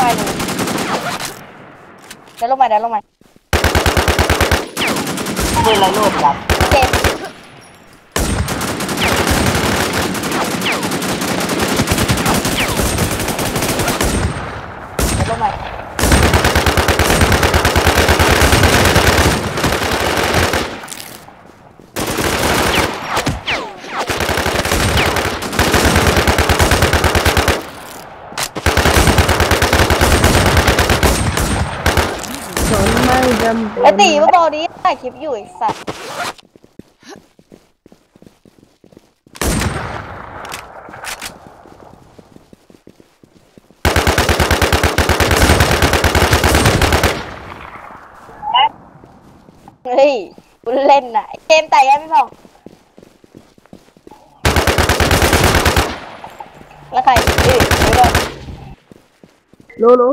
มาหนึ่งเดี๋ยวลงมาเดี๋ยวลงมาเฮ้ยเราโลดรับ จำเป็ไอ้นตีมาบอกนี้ถ่ายคลิปอยู่ไอ้สัตว์เฮ้ยกูเล่นน่ะไอ้เกมแต่ยังไม่พอแล้วใครอีกเดี๋ยวก่อนรู้รู้